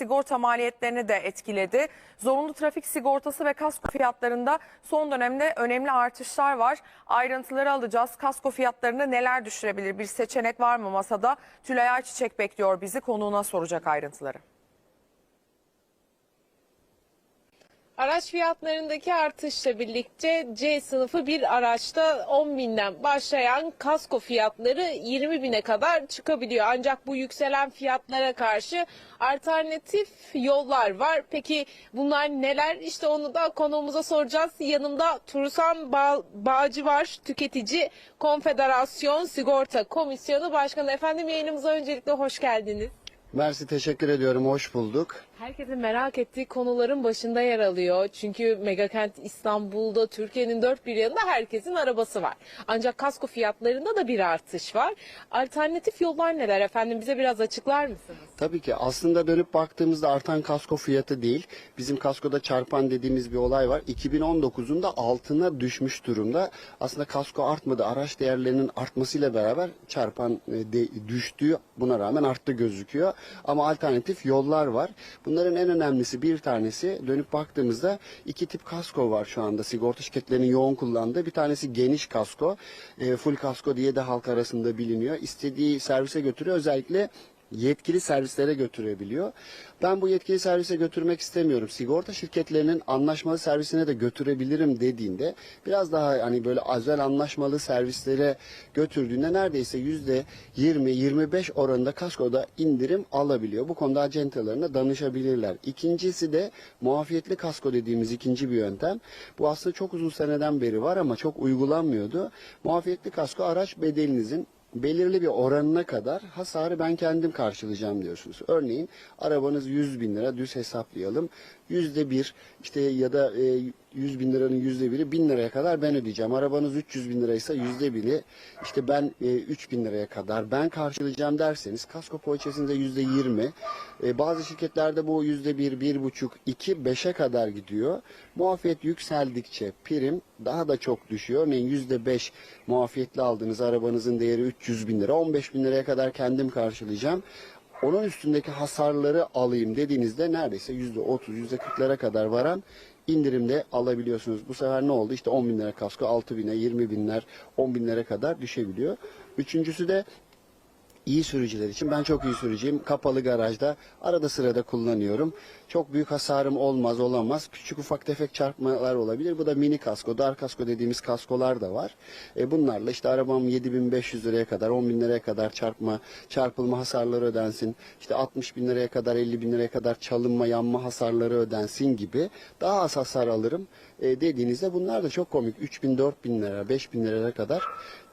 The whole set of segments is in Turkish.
sigorta maliyetlerini de etkiledi. Zorunlu trafik sigortası ve kasko fiyatlarında son dönemde önemli artışlar var. Ayrıntıları alacağız. Kasko fiyatlarını neler düşürebilir? Bir seçenek var mı masada? Tülay Ayçiçek bekliyor bizi. Konuğuna soracak ayrıntıları. Araç fiyatlarındaki artışla birlikte C sınıfı bir araçta 10 binden başlayan kasko fiyatları 20 bine kadar çıkabiliyor. Ancak bu yükselen fiyatlara karşı alternatif yollar var. Peki bunlar neler? İşte onu da konuğumuza soracağız. Yanımda Turusan Bağ Bağcı var. Tüketici Konfederasyon Sigorta Komisyonu Başkanı. Efendim yayınımıza öncelikle hoş geldiniz. Mersi teşekkür ediyorum. Hoş bulduk. Herkesin merak ettiği konuların başında yer alıyor. Çünkü megakent İstanbul'da Türkiye'nin dört bir yanında herkesin arabası var. Ancak kasko fiyatlarında da bir artış var. Alternatif yollar neler efendim? Bize biraz açıklar mısınız? Tabii ki aslında dönüp baktığımızda artan kasko fiyatı değil. Bizim kaskoda çarpan dediğimiz bir olay var. 2019'un da altına düşmüş durumda. Aslında kasko artmadı. Araç değerlerinin artmasıyla beraber çarpan e, düştüğü buna rağmen arttı gözüküyor. Ama alternatif yollar var. Bunların en önemlisi bir tanesi dönüp baktığımızda iki tip kasko var şu anda sigorta şirketlerinin yoğun kullandığı. Bir tanesi geniş kasko, e, full kasko diye de halk arasında biliniyor. İstediği servise götürüyor. Özellikle yetkili servislere götürebiliyor. Ben bu yetkili servise götürmek istemiyorum. Sigorta şirketlerinin anlaşmalı servisine de götürebilirim dediğinde biraz daha hani böyle özel anlaşmalı servislere götürdüğünde neredeyse yüzde 20-25 oranında kaskoda indirim alabiliyor. Bu konuda acentalarına danışabilirler. İkincisi de muafiyetli kasko dediğimiz ikinci bir yöntem. Bu aslında çok uzun seneden beri var ama çok uygulanmıyordu. Muafiyetli kasko araç bedelinizin belirli bir oranına kadar hasarı ben kendim karşılayacağım diyorsunuz. Örneğin arabanız 100 bin lira düz hesaplayalım. Yüzde bir işte ya da e, 100 bin liranın yüzde biri 1000 liraya kadar ben ödeyeceğim. Arabanız 300 bin liraysa yüzde biri işte ben e, 3 bin liraya kadar ben karşılayacağım derseniz kasko poliçesinde yüzde 20 e, bazı şirketlerde bu yüzde bir, bir buçuk, iki, beşe kadar gidiyor. Muafiyet yükseldikçe prim daha da çok düşüyor. Örneğin yüzde beş muafiyetli aldığınız arabanızın değeri 300 bin lira. 15 bin liraya kadar kendim karşılayacağım. Onun üstündeki hasarları alayım dediğinizde neredeyse yüzde otuz, yüzde kırklara kadar varan indirimde alabiliyorsunuz. Bu sefer ne oldu? İşte 10 bin lira kasko 6 bine, 20 binler, 10 binlere kadar düşebiliyor. Üçüncüsü de iyi sürücüler için ben çok iyi sürücüyüm. Kapalı garajda arada sırada kullanıyorum. Çok büyük hasarım olmaz olamaz. Küçük ufak tefek çarpmalar olabilir. Bu da mini kasko, dar kasko dediğimiz kaskolar da var. E bunlarla işte arabam 7500 liraya kadar, 10 bin liraya kadar çarpma, çarpılma hasarları ödensin. İşte 60 bin liraya kadar, 50 bin liraya kadar çalınma, yanma hasarları ödensin gibi daha az hasar alırım e, dediğinizde bunlar da çok komik. 3 bin, 4 bin lira, 5 bin liraya kadar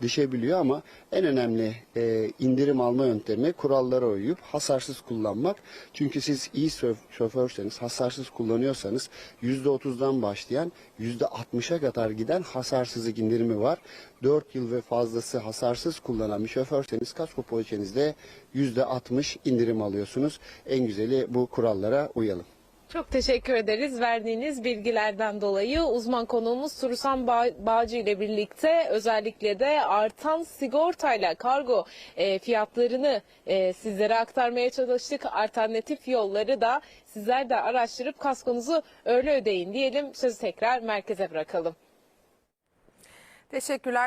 düşebiliyor ama en önemli e, indirim alma yöntemi kurallara uyup hasarsız kullanmak. Çünkü siz iyi şoförseniz, hasarsız kullanıyorsanız %30'dan başlayan %60'a kadar giden hasarsızlık indirimi var. 4 yıl ve fazlası hasarsız kullanan bir şoförseniz kasko poliçenizde %60 indirim alıyorsunuz. En güzeli bu kurallara uyalım. Çok teşekkür ederiz verdiğiniz bilgilerden dolayı. Uzman konuğumuz Turusan Bağ- Bağcı ile birlikte özellikle de artan sigortayla kargo e, fiyatlarını e, sizlere aktarmaya çalıştık. Alternatif yolları da sizler de araştırıp kaskonuzu öyle ödeyin diyelim. Sözü tekrar merkeze bırakalım. Teşekkürler.